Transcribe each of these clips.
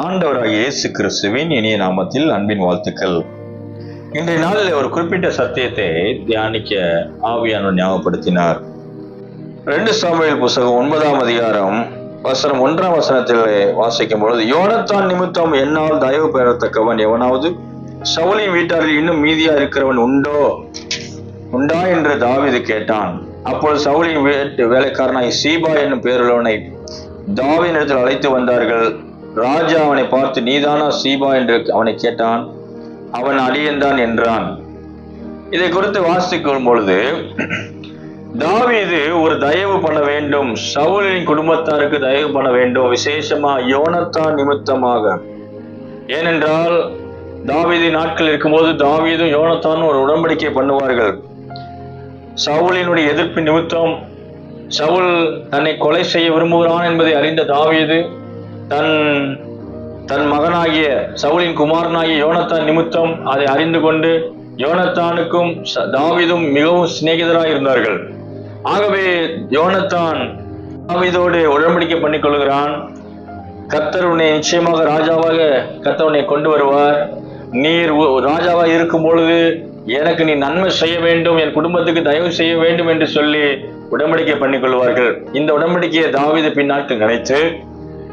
ஆண்டவராக இயேசு கிறிஸ்துவின் இனிய நாமத்தில் அன்பின் வாழ்த்துக்கள். இன்றைய நாளில் ஒரு குறிப்பிட்ட சத்தியத்தை தியானிக்க ஆவியானவர் ஞாபகப்படுத்தினார். ரெண்டு சாமுவேல் புஸ்தகம் ஒன்பதாம் அதிகாரம் வசனம் ஒன்றாம் வசனத்தில் வாசிக்கும் பொழுது யோனத்தான் நிமித்தம் என்னால் தயவு பெறத்தக்கவன் எவனாவது? சவுலின் வீட்டாரில் இன்னும் மீதியா இருக்கிறவன் உண்டோ? உண்டா என்று தாவிது கேட்டான். அப்பொழுது சவுலின் வீட்டு வேலைக்காரனாய் சீபா என்னும் பேருள்ளவனை தாவீனிடத்தில் அழைத்து வந்தார்கள். ராஜா அவனை பார்த்து நீதானா சீபா? என்று அவனை கேட்டான். அவன் அடியந்தான் என்றான். இதை குறித்து வாசிக்கும் பொழுது தாவீது ஒரு தயவு பண்ண வேண்டும். சவுலின் குடும்பத்தாருக்கு தயவு பண்ண வேண்டும். விசேஷமா யோனத்தான் நிமித்தமாக. ஏனென்றால் தாவீது நாட்கள் இருக்கும்போது தாவீதும் யோனத்தானும் ஒரு உடன்படிக்கை பண்ணுவார்கள். சவுலினுடைய எதிர்ப்பு நிமித்தம் சவுல் தன்னை கொலை செய்ய விரும்புகிறான் என்பதை அறிந்த தாவீது தன் தன் மகனாகிய சவுலின் குமாரனாகிய யோனத்தான் நிமித்தம் அதை அறிந்து கொண்டு யோனத்தானுக்கும் தாவிதும் மிகவும் சிநேகிதராக இருந்தார்கள் ஆகவே யோனத்தான் தாவிதோடு உடன்படிக்கை பண்ணிக் கொள்கிறான் கர்த்தர் உன்னை நிச்சயமாக ராஜாவாக கர்த்தர் உன்னை கொண்டு வருவார். நீர் ராஜாவாக இருக்கும் பொழுது எனக்கு நீ நன்மை செய்ய வேண்டும் என் குடும்பத்துக்கு தயவு செய்ய வேண்டும் என்று சொல்லி உடன்படிக்கை பண்ணிக் கொள்வார்கள் இந்த உடன்படிக்கையை தாவீது பின்னாட்டு நினைத்து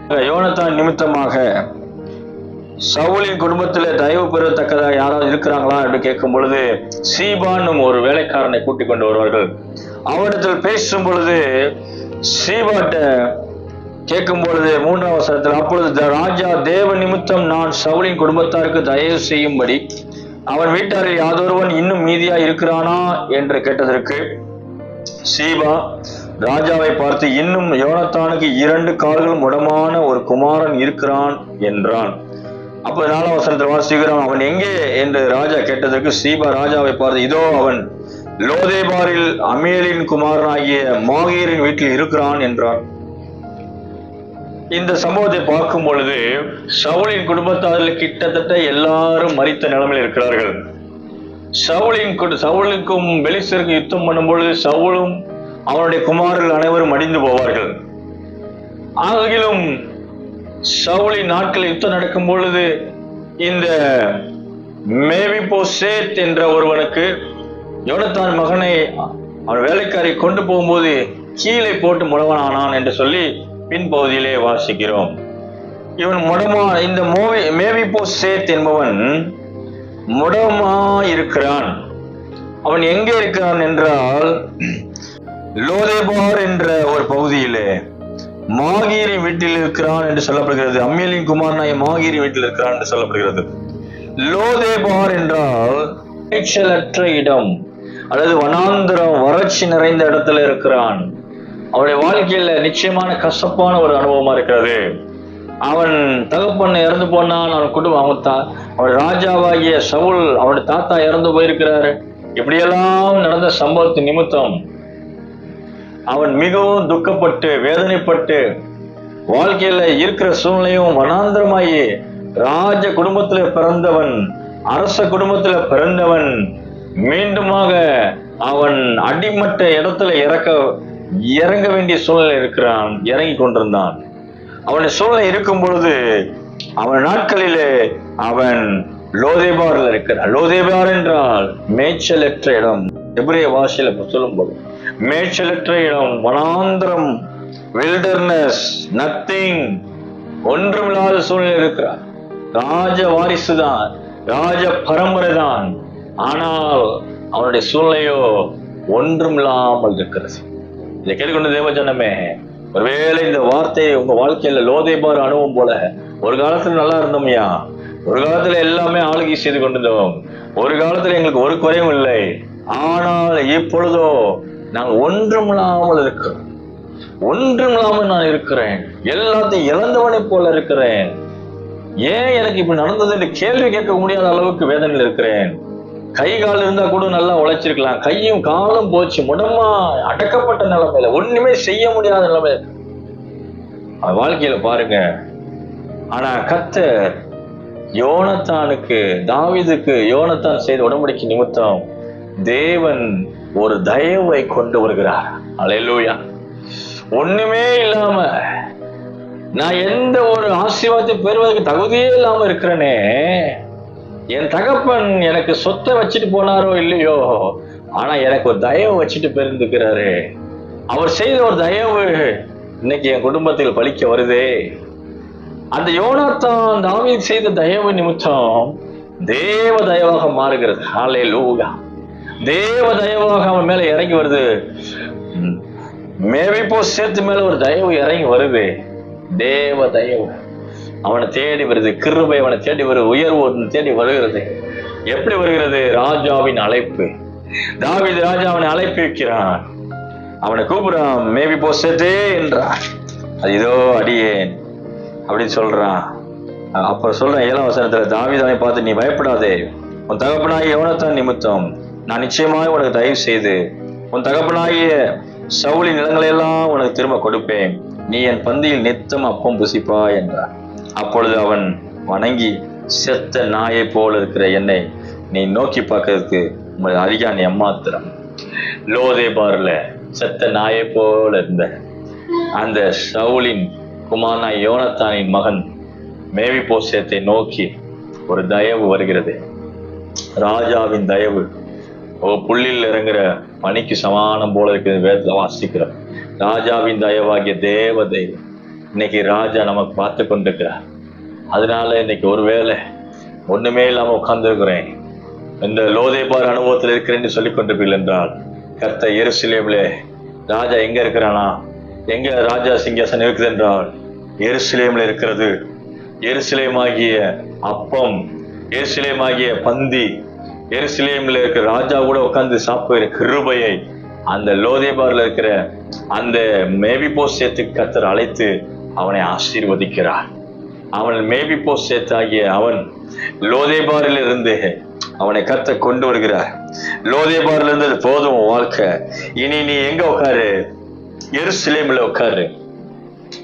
யோனத்தான் நிமித்தமாக சவுலின் குடும்பத்துல தயவு பெறத்தக்கதாக யாராவது இருக்கிறாங்களா என்று கேட்கும் பொழுது சீபானும் ஒரு வேலைக்காரனை கூட்டிக் கொண்டு வருவார்கள். அவனிடத்தில் பேசும் பொழுது சீபாட்ட கேட்கும் பொழுது மூன்றாம் வசனத்தில் அப்பொழுது ராஜா தேவ நிமித்தம் நான் சவுலின் குடும்பத்தாருக்கு தயவு செய்யும்படி அவன் வீட்டாரில் யாதொருவன் இன்னும் மீதியா இருக்கிறானா? என்று கேட்டதற்கு சீபா ராஜாவை பார்த்து இன்னும் யோனத்தானுக்கு இரண்டு கால்களும் உடமான ஒரு குமாரன் இருக்கிறான் என்றான். அப்ப நாலாம் வசனத்தில் வாசிக்கிறோம் அவன் எங்கே? என்று ராஜா கேட்டதற்கு சீபா ராஜாவை பார்த்து இதோ அவன் லோதேபாரில் அமேலின் குமாரனாகிய மாகீரின் வீட்டில் இருக்கிறான் என்றான். இந்த சம்பவத்தை பார்க்கும் பொழுது சவுளின் குடும்பத்தாரில் கிட்டத்தட்ட எல்லாரும் மறித்த நிலைமையில் இருக்கிறார்கள். சவுளின் சவுளுக்கும் பெலிசருக்கும் யுத்தம் பண்ணும் பொழுது சவுளும் அவனுடைய குமாரர்கள் அனைவரும் அடிந்து போவார்கள். ஆகிலும் சவுளின் நாட்கள் யுத்தம் நடக்கும் பொழுது இந்த மேவிபோசேத் என்ற ஒருவனுக்கு யோனத்தான் மகனை அவன் வேலைக்காரை கொண்டு போகும்போது கீழே போட்டு முடவனானான் என்று சொல்லி பின்பகுதியிலே வாசிக்கிறோம். இவன் முடமா இந்த மோவி மேவிபோசேத் என்பவன் முடமா இருக்கிறான் அவன் எங்கே இருக்கிறான் என்றால் லோதேபார் என்ற ஒரு பகுதியிலே மாகீரின் வீட்டில் இருக்கிறான் என்று சொல்லப்படுகிறது. அம்மியலின் குமாரனாய மாகீரி வீட்டில் இருக்கிறான் என்று சொல்லப்படுகிறது. லோதேபார் என்றால் பேச்சலற்ற இடம் அல்லது வனாந்திரம் வறட்சி நிறைந்த இடத்துல இருக்கிறான். அவனுடைய வாழ்க்கையில நிச்சயமான கசப்பான ஒரு அனுபவமா இருக்கிறது. அவன் தகப்பன் இறந்து போனான் அவன் குடும்பம் அவன் தா அவன் ராஜாவாகிய சவுல் அவனுடைய தாத்தா இறந்து போயிருக்கிறாரு. இப்படியெல்லாம் நடந்த சம்பவத்து நிமித்தம் அவன் மிகவும் துக்கப்பட்டு வேதனைப்பட்டு வாழ்க்கையில இருக்கிற சூழ்நிலையும் வனாந்திரமாயி ராஜ குடும்பத்துல பிறந்தவன் அரச குடும்பத்துல பிறந்தவன் மீண்டுமாக அவன் அடிமட்ட இடத்துல இறக்க இறங்க வேண்டிய சூழ்நிலை இருக்கிறான் இறங்கி கொண்டிருந்தான். அவனுடைய சூழ்நிலை இருக்கும் பொழுது அவன் நாட்களிலே அவன் லோதேபார்ல இருக்கிறான். லோதேபார் என்றால் மேய்ச்சலற்ற இடம். எபிரே வாசியில சொல்லும் சொல்லும்போது மேய்ச்சலற்ற இடம் வனாந்திரம் வில்டர்னஸ் நத்திங் ஒன்றுமில்லாத சூழ்நிலை இருக்கிறார். ராஜ வாரிசு தான் ராஜ பரம்பரை தான் ஆனால் அவனுடைய சூழ்நிலையோ ஒன்றுமில்லாமல் இருக்கிறது. இதை கேட்டுக்கொண்டு தேவஜனமே ஒருவேளை இந்த வார்த்தையை உங்க வாழ்க்கையில லோதேபார் அனுபவம் போல ஒரு காலத்துல நல்லா இருந்தோம்யா? ஒரு காலத்துல எல்லாமே ஆளுகை செய்து கொண்டிருந்தோம். ஒரு காலத்துல எங்களுக்கு ஒரு குறையும் இல்லை. ஆனால் இப்பொழுதோ நாங்கள் ஒன்றுமில்லாமல் இருக்கிறோம். ஒன்றுமில்லாமல் நான் இருக்கிறேன். எல்லாத்தையும் இழந்தவனைப் போல இருக்கிறேன். ஏன் எனக்கு இப்படி நடந்தது என்று கேள்வி கேட்க முடியாத அளவுக்கு வேதனையில் இருக்கிறேன். கை கால் இருந்தா கூட நல்லா உழைச்சிருக்கலாம். கையும் காலும் போச்சு. முடமா அடக்கப்பட்ட நிலைமையில. ஒண்ணுமே செய்ய முடியாத நிலைமையில. வாழ்க்கையில பாருங்க. ஆனா கத்தர் யோனத்தானுக்கு தாவிதுக்கு யோனத்தான் செய்த உடன்படிக்கை நிமித்தம் தேவன் ஒரு தயவை கொண்டு வருகிறார். அலையலூயா ஒண்ணுமே இல்லாம நான் எந்த ஒரு ஆசீர்வாதத்தை பெறுவதற்கு தகுதியே இல்லாம இருக்கிறேனே என் தகப்பன் எனக்கு சொத்தை வச்சுட்டு போனாரோ இல்லையோ ஆனா எனக்கு ஒரு தயவு வச்சுட்டு பெருந்துக்கிறாரு அவர் செய்த ஒரு தயவு இன்னைக்கு என் குடும்பத்தில் பலிக்க வருதே. அந்த யோனாத்தான் தாவி செய்த தயவு நிமித்தம் தேவ தயவாக மாறுகிறது. ஹாலே லூகா தேவ தயவாக அவன் மேல இறங்கி வருது. மேபி போ சேர்த்து மேல ஒரு தயவு இறங்கி வருது. தேவ தயவு அவனை தேடி வருது. கிருபை அவனை தேடி வருது. உயர்வு தேடி வருகிறது. எப்படி வருகிறது? ராஜாவின் அழைப்பு. தாவித ராஜா அவனை அழைப்பு வைக்கிறான். அவனை கூப்பிடுறான். மேபி போ சேர்த்தே என்றான் அது இதோ அடியேன் அப்படின்னு சொல்றான். அப்ப சொல்றேன் ஏழாம் வசனத்துல தாவீதாவை பார்த்து நீ பயப்படாதே. உன் தகப்பனாகி எவனத்தான் நிமித்தம். நான் நிச்சயமாக உனக்கு தயவு செய்து உன் தகப்பனாகிய சவுளி நிலங்களையெல்லாம் உனக்கு திரும்ப கொடுப்பேன். நீ என் பந்தியில் நித்தம் அப்பம் புசிப்பா என்றார். அப்பொழுது அவன் வணங்கி செத்த நாயை போல இருக்கிற என்னை நீ நோக்கி பார்க்கறதுக்கு உங்கள் அதிகான் எம்மாத்திரம் லோதே பார்ல செத்த நாயை போல இருந்த அந்த சவுலின் குமாரனா யோனத்தானின் மகன் மேவி போசியத்தை நோக்கி ஒரு தயவு வருகிறது. ராஜாவின் தயவு புள்ளில் இறங்குற பனிக்கு சமானம் போல இருக்கிற வேதத்துல வாசிக்கிறோம். ராஜாவின் தயவாகிய தேவ தெய்வம் இன்னைக்கு ராஜா நமக்கு பார்த்து கொண்டிருக்கிறார். அதனால இன்னைக்கு ஒருவேளை ஒண்ணுமே இல்லாம உட்கார்ந்துருக்கிறேன். இந்த லோதேபார் அனுபவத்தில் இருக்கிறேன்னு சொல்லி கொண்டிருப்பீர்கள் என்றால் கர்த்த எருசிலேம்லே ராஜா எங்க இருக்கிறானா? எங்க ராஜா சிங்காசனம் இருக்குது என்றால் எருசலேம்ல இருக்கிறது. எருசலேமாகிய அப்பம் எருசலேமாகிய பந்தி எருசலேம்ல இருக்கிற ராஜா கூட உட்கார்ந்து சாப்பிடுற கிருபையை அந்த லோதேபார்ல இருக்கிற அந்த மேபி போஸ்டத்துக்கு கத்தர் அழைத்து அவனை ஆசீர்வதிக்கிறார். அவன் மேபி போஸ்ட் ஆகிய அவன் லோதேபாரில் இருந்து அவனை கத்த கொண்டு வருகிறார். லோதேபார்ல இருந்து போதும் உன் வாழ்க்கை. இனி நீ எங்க உட்காரு? எருசலேம்ல உட்காரு.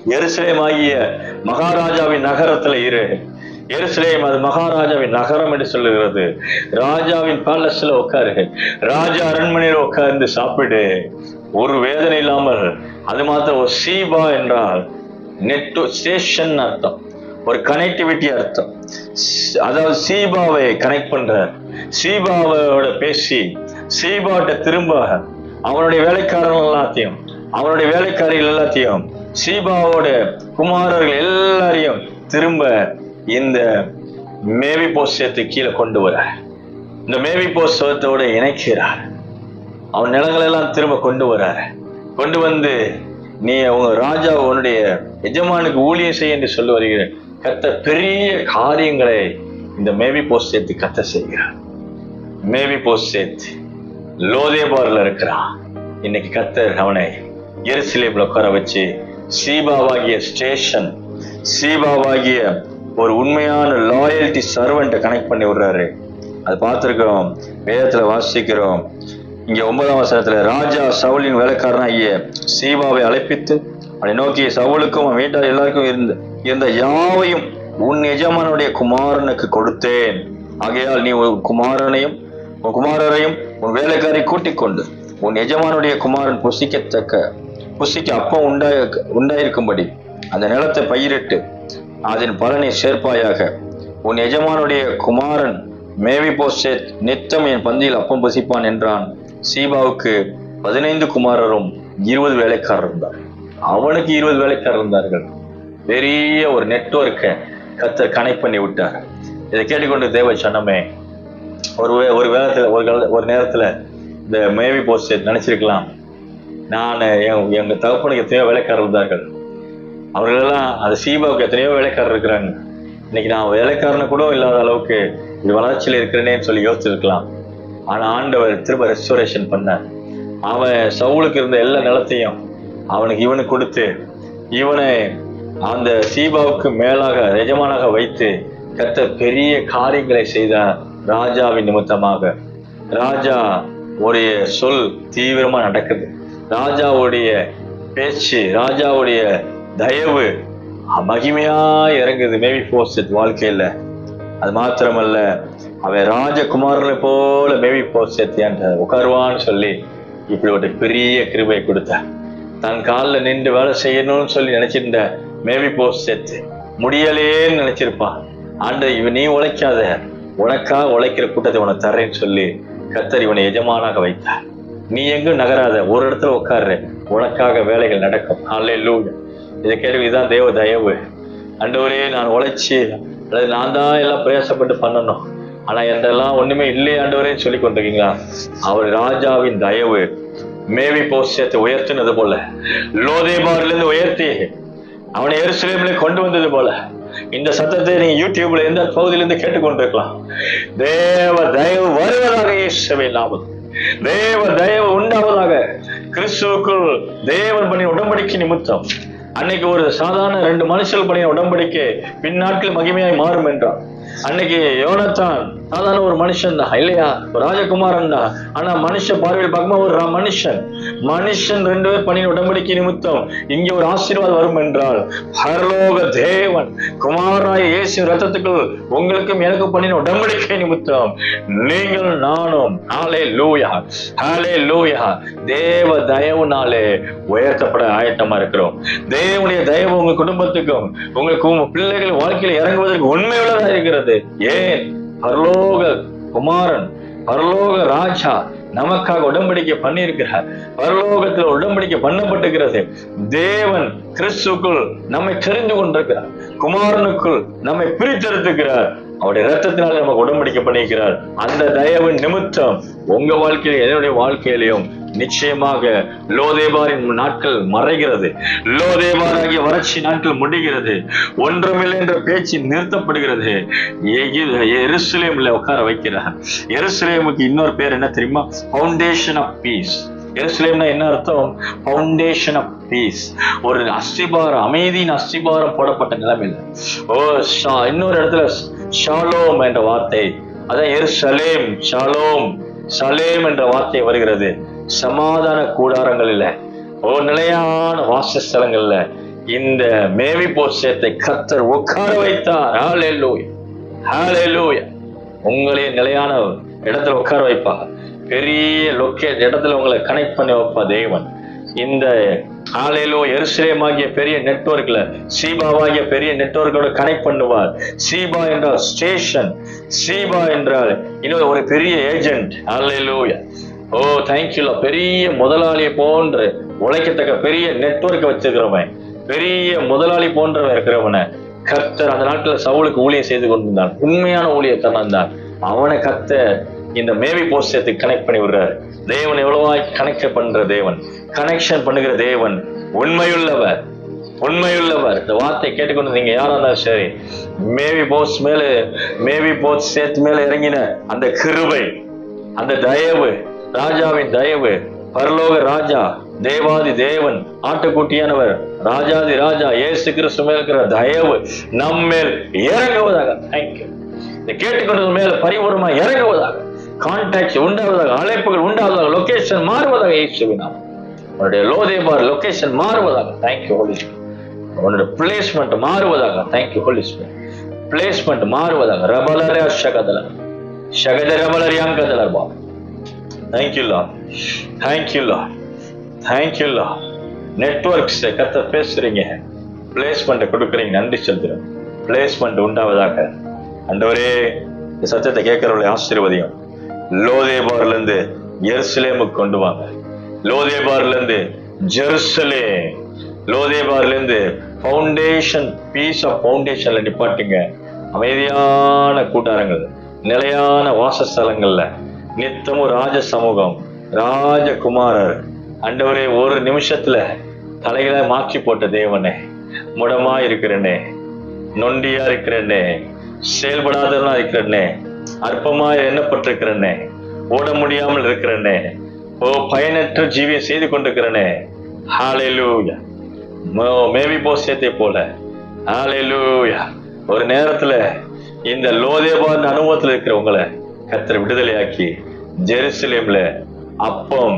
எருசலேம் ஆகிய மகாராஜாவின் நகரத்துல இரு. எருசலேம் அது மகாராஜாவின் நகரம் என்று சொல்லுகிறது. ராஜாவின் பேலஸ்ல உட்காரு. ராஜா அரண்மனையில் உட்கார்ந்து சாப்பிடு. ஒரு வேதனை இல்லாமல் அது மாத்திரம் ஒரு சீபா என்றால் நெட் ஸ்டேஷன் அர்த்தம். ஒரு கனெக்டிவிட்டி அர்த்தம். அதாவது சீபாவை கனெக்ட் பண்ற சீபாவோட பேசி சீபாட்ட திரும்ப அவனுடைய வேலைக்காரர்கள் எல்லாத்தையும் அவனுடைய வேலைக்காரிகள் எல்லாத்தையும் சீபாவோட குமாரர்கள் எல்லாரையும் திரும்ப இந்த மேவி போஸ்டத்தை கீழே கொண்டு வர. இந்த மேவி போஸ்டத்தோட இணைக்கிறார். அவன் நிலங்களை எல்லாம் திரும்ப கொண்டு வர்றாரு கொண்டு வந்து நீ அவங்க ராஜா உன்னுடைய எஜமானுக்கு ஊழியம் செய்ய என்று சொல்லி வருகிறேன் கத்த பெரிய காரியங்களை இந்த மேவி போஸ்ட் சேர்த்து கத்த செய்கிறார். மேவி போஸ்ட் சேர்த்து லோதேபார்ல இருக்கிறான். இன்னைக்கு கத்தர் அவனை எரிசிலேபில் உட்கார வச்சு சீபாவாகிய ஸ்டேஷன் சீபாவாகிய ஒரு உண்மையான லாயல்டி சர்வெண்ட்டை கனெக்ட் பண்ணி விடுறாரு. அது பார்த்துருக்கோம் வேதத்தில் வாசிக்கிறோம். இங்கே ஒன்பதாம் வசனத்தில் ராஜா சவுலின் வேலைக்காரனாகிய சீபாவை அழைப்பித்து அதை நோக்கி சவுலுக்கும் அவன் வீட்டார் எல்லாருக்கும் இருந்த இருந்த யாவையும் உன் எஜமானுடைய குமாரனுக்கு கொடுத்தேன். ஆகையால் நீ உன் குமாரனையும் உன் குமாரரையும் உன் வேலைக்காரை கூட்டிக் கொண்டு உன் எஜமானுடைய குமாரன் புசிக்கத்தக்க புசிக்க அப்போ உண்டாய உண்டாயிருக்கும்படி அந்த நிலத்தை பயிரிட்டு அதன் பலனை சேர்ப்பாயாக. உன் எஜமானுடைய குமாரன் மேவி போசேத் நித்தம் என் பந்தியில் அப்பம் பசிப்பான் என்றான். சீபாவுக்கு பதினைந்து குமாரரும் இருபது வேலைக்காரர் இருந்தார். அவனுக்கு இருபது வேலைக்காரர் இருந்தார்கள். பெரிய ஒரு நெட்வொர்க்கை கத்தர் கனெக்ட் பண்ணி விட்டார். இதை கேட்டுக்கொண்டு தேவ சன்னமே ஒரு வே- ஒரு வேளத்தில் ஒரு கால ஒரு நேரத்தில் இந்த மேவி போஸ்ட் நினைச்சிருக்கலாம். நான் என் தகப்பனுக்கு எத்தனையோ வேலைக்காரர் இருந்தார்கள். அவர்களெல்லாம் அந்த சீபாவுக்கு எத்தனையோ வேலைக்காரர் இருக்கிறாங்க. இன்னைக்கு நான் வேலைக்காரனை கூட இல்லாத அளவுக்கு இது வளர்ச்சியில் இருக்கிறேனேன்னு சொல்லி யோசிச்சிருக்கலாம். ஆனா ஆண்டவர் திரும்ப ரெஸ்டோரேஷன் பண்ணார். அவன் சவுளுக்கு இருந்த எல்லா நிலத்தையும் அவனுக்கு இவனுக்கு கொடுத்து இவனை அந்த சீபாவுக்கு மேலாக எஜமானாக வைத்து கத்த பெரிய காரியங்களை செய்தார் ராஜாவின் நிமித்தமாக. ராஜா உடைய சொல் தீவிரமா நடக்குது. ராஜாவுடைய பேச்சு ராஜாவுடைய தயவு. மகிமையா இறங்குது. மேபி போஸ்ட் வாழ்க்கையில. அது மாத்திரமல்ல அவன் ராஜகுமாரனை போல மேபி போஸ்ட் உட்காருவான்னு சொல்லி இப்படி ஒரு பெரிய கிருபை கொடுத்த. தன் காலில் நின்று வேலை செய்யணும்னு சொல்லி நினைச்சிருந்த மேவி போஸ்ட் சேர்த்து முடியலேன்னு நினைச்சிருப்பான். ஆண்டு இவன் நீ உழைக்காத. உனக்காக உழைக்கிற கூட்டத்தை உனக்கு தர்றேன்னு சொல்லி கத்தர் இவனை எஜமானாக வைத்தார். நீ எங்கும் நகராத. ஒரு இடத்துல உட்கார்ற. உனக்காக வேலைகள் நடக்கும். அல்லேலூயா இதை கேள்வி இதுதான் தேவ தயவு. அண்டவரே நான் உழைச்சி அல்லது நான் தான் எல்லாம் பிரயாசப்பட்டு பண்ணணும். ஆனா என்றெல்லாம் ஒண்ணுமே இல்லையே ஆண்டவரேன்னு சொல்லி கொண்டிருக்கீங்களா? அவர் ராஜாவின் தயவு. மேவி போஸ்டத்தை உயர்த்தினது போல. லோதேபாரில இருந்து உயர்த்தி அவனை எருசலேம்ல கொண்டு வந்தது போல. இந்த சத்தத்தை நீங்க யூடியூப்ல எந்த பகுதியிலிருந்து கேட்டுக்கொண்டிருக்கலாம்? தேவ தயவு வருவதாக இயேசுவை நாமம். தேவ தயவு உண்டாவதாக. கிறிஸ்துவுக்குள் தேவன் பண்ணி உடம்படிக்கு நிமித்தம். அன்னைக்கு ஒரு சாதாரண ரெண்டு மனுஷர்கள் பண்ணிய உடம்படிக்கை பின்னாட்கள் மகிமையாய் மாறும் என்றான். அன்னைக்கு யோனத்தான் சாதாரண ஒரு மனுஷன் தான் இல்லையா? ஒரு ராஜகுமாரன் தான். ஆனா மனுஷ பார்வையில் பார்க்கும்போது ஒரு மனுஷன். மனுஷன் ரெண்டு பேர் பணியின் உடம்படிக்கை நிமித்தம் இங்கே ஒரு ஆசீர்வாதம் வரும் என்றால் ஹரலோக தேவன் குமாராய இயேசு ரத்தத்துக்குள் உங்களுக்கும் எனக்கு பண்ணின உடம்படிக்கை நிமித்தம் நீங்கள் நானும் நாளே லூயா ஹாலே லூயா தேவ தயவுனாலே உயர்த்தப்பட ஆயத்தமா இருக்கிறோம். தேவனுடைய தயவு உங்க குடும்பத்துக்கும் உங்களுக்கு பிள்ளைகள் வாழ்க்கையில் இறங்குவதற்கு உண்மையுள்ளதாக இருக்கிறது. ஏன் பரலோக குமாரன் பரலோக ராஜா நமக்காக உடன்படிக்கை பண்ணியிருக்கிறார். பரலோகத்தில் உடன்படிக்கை பண்ணப்பட்டிருக்கிறது தேவன் கிறிஸ்துக்குள் நம்மை தெரிந்து கொண்டிருக்கிறார். குமாரனுக்குள் நம்மை பிரித்தெடுத்துக்கிறார். அவருடைய ரத்தத்தினால் நமக்கு உடன்படிக்கை பண்ணியிருக்கிறார். அந்த தயவின் நிமித்தம் உங்க வாழ்க்கையிலும் என்னுடைய வாழ்க்கையிலையும் நிச்சயமாக லோதேபாரின் நாட்கள் மறைகிறது. லோதேபாராகிய வறட்சி நாட்கள் முடிகிறது. ஒன்றுமில்லை என்ற பேச்சு நிறுத்தப்படுகிறது. எருசலேம்ல உட்கார வைக்கிறார். எருசலேமுக்கு இன்னொரு பேர் என்ன தெரியுமா? ஃபவுண்டேஷன் ஆஃப் பீஸ் எருசலேம்னா என்ன அர்த்தம்? ஃபவுண்டேஷன் ஆஃப் பீஸ் ஒரு அஸ்திபாரம் அமைதியின் அஸ்திபாரம் போடப்பட்ட நிலைமையில் ஓ ஷா இன்னொரு இடத்துல ஷாலோம் என்ற வார்த்தை. அதான் எருசலேம் ஷாலோம் சலேம் என்ற வார்த்தை வருகிறது. சமாதான கூடாரங்களில் ஓ நிலையான வாசஸ்தலங்கள்ல இந்த மேவி போஷத்தை கத்தர் உட்கார வைத்தார். ஹalleluya ஹalleluya உங்களே நிலையான இடத்துல உட்கார வைப்பா பெரிய லொக்கே இடத்துல உங்களை கனெக்ட் பண்ணி வைப்பா தேவன். இந்த ஆலையிலோ எருசலேமாகிய பெரிய நெட்வொர்க்ல சீபாவாகிய பெரிய நெட்ஒர்க்கோட கனெக்ட் பண்ணுவார். சீபா என்றால் ஸ்டேஷன் சீபா என்றால் இன்னொரு ஒரு பெரிய ஏஜென்ட் ஆலையிலோயா ஓ தேங்க்யூல பெரிய முதலாளியை போன்று உழைக்கத்தக்க பெரிய நெட்வொர்க்கை வச்சிருக்கிறவன். பெரிய முதலாளி போன்றவன் இருக்கிறவனை. கர்த்தர் அந்த நாட்டில் சவுளுக்கு ஊழியம் செய்து கொண்டிருந்தான். உண்மையான ஊழியத்தை தான் அவனை கத்த இந்த மேவி போஸ்டத்துக்கு கனெக்ட் பண்ணி விடுறாரு. தேவன் எவ்வளவாய் கனெக்ட் பண்ற தேவன். கனெக்ஷன் பண்ணுகிற தேவன். உண்மையுள்ளவர். உண்மையுள்ளவர். இந்த வார்த்தை கேட்டுக்கொண்டு நீங்க யாரா இருந்தாலும் சரி. மேவி போஸ் மேல மேவி போஸ் சேர்த்து மேல இறங்கின அந்த கிருபை அந்த தயவு ராஜாவின் தயவு பரலோக ராஜா தேவாதி தேவன் ஆட்டுக்குட்டியானவர் ராஜாதி ராஜா ஏசு கிறிஸ்து மேல் இருக்கிற தயவு நம்மேல் இறங்குவதாக. தேங்க்யூ இந்த கேட்டுக்கொண்டது மேல பரிபூர்ணமா இறங்குவதாக. கான்டாக்ட் உண்டாவதாக அழைப்புகள் உண்டாவதாக லொகேஷன் மாறுவதாக ஏசுவினா உன்னுடைய லோதேபார் லொகேஷன் மாறுவதாக. தேங்க்யூ ஹோலி உன்னுடைய பிளேஸ்மெண்ட் மாறுவதாக. தேங்க்யூ ஹோலி பிளேஸ்மெண்ட் மாறுவதாக. ரபலர ஷகதல ஷகத ரபலரியாங்கதலர் பா தேங்க்யூ லா தேங்க்யூ லா லா நெட்ஒர்க்ஸ் கத்த பேசுறீங்க. பிளேஸ்மெண்ட் கொடுக்குறீங்க. நன்றி செலுத்துறேன் பிளேஸ்மெண்ட் உண்டாவதாக. அண்டவரே இந்த சத்தத்தை கேட்கறவங்களை ஆசீர்வதியும். லோதேபார்ல இருந்து எருசலேமுக்கு கொண்டு வாங்க. லோதேபார்ல இருந்து லோதேபார்லேருந்து லோதேபார்ல இருந்து ஃபவுண்டேஷன் பீஸ் ஆஃப் ஃபவுண்டேஷனில் நிப்பாட்டுங்க. அமைதியான கூட்டாரங்கள் நிலையான வாசஸ்தலங்கள்ல. நித்தமும் ராஜ சமூகம் ராஜகுமாரர். அண்டவரே ஒரு நிமிஷத்துல தலைகளை மாற்றி போட்ட தேவனே முடமா இருக்கிறனே நொண்டியா இருக்கிறனே செயல்படாதவனா இருக்கிறனே அற்பமா எண்ணப்பட்டிருக்கிறனே ஓட முடியாமல் இருக்கிறனே ஓ பயனற்ற ஜீவியம் செய்து கொண்டிருக்கிறனே. ஹாலேலூயா மேவி போசியத்தை போல. ஹாலேலூயா ஒரு நேரத்துல இந்த லோதேபான் அனுபவத்தில் இருக்கிறவங்களை கத்தர் விடுதலையாக்கி ஜெருசலேம்ல அப்பம்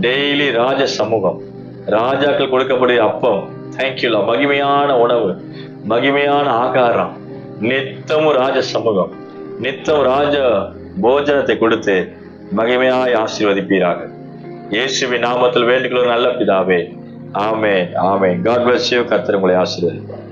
டெய்லி ராஜ சமூகம். ராஜாக்கள் கொடுக்கக்கூடிய அப்பம். தேங்க்யூலா மகிமையான உணவு மகிமையான ஆகாரம். நித்தமும் ராஜ சமூகம். நித்தம் ராஜ போஜனத்தை கொடுத்து மகிமையாய் ஆசீர்வதிப்பீராக. இயேசுவி நாமத்தில் வேண்டுகிற நல்ல பிதாவே. ஆமே ஆமே காட் பிளஸ் யூ கர்த்தர் உங்களை ஆசீர்வதிப்பார்.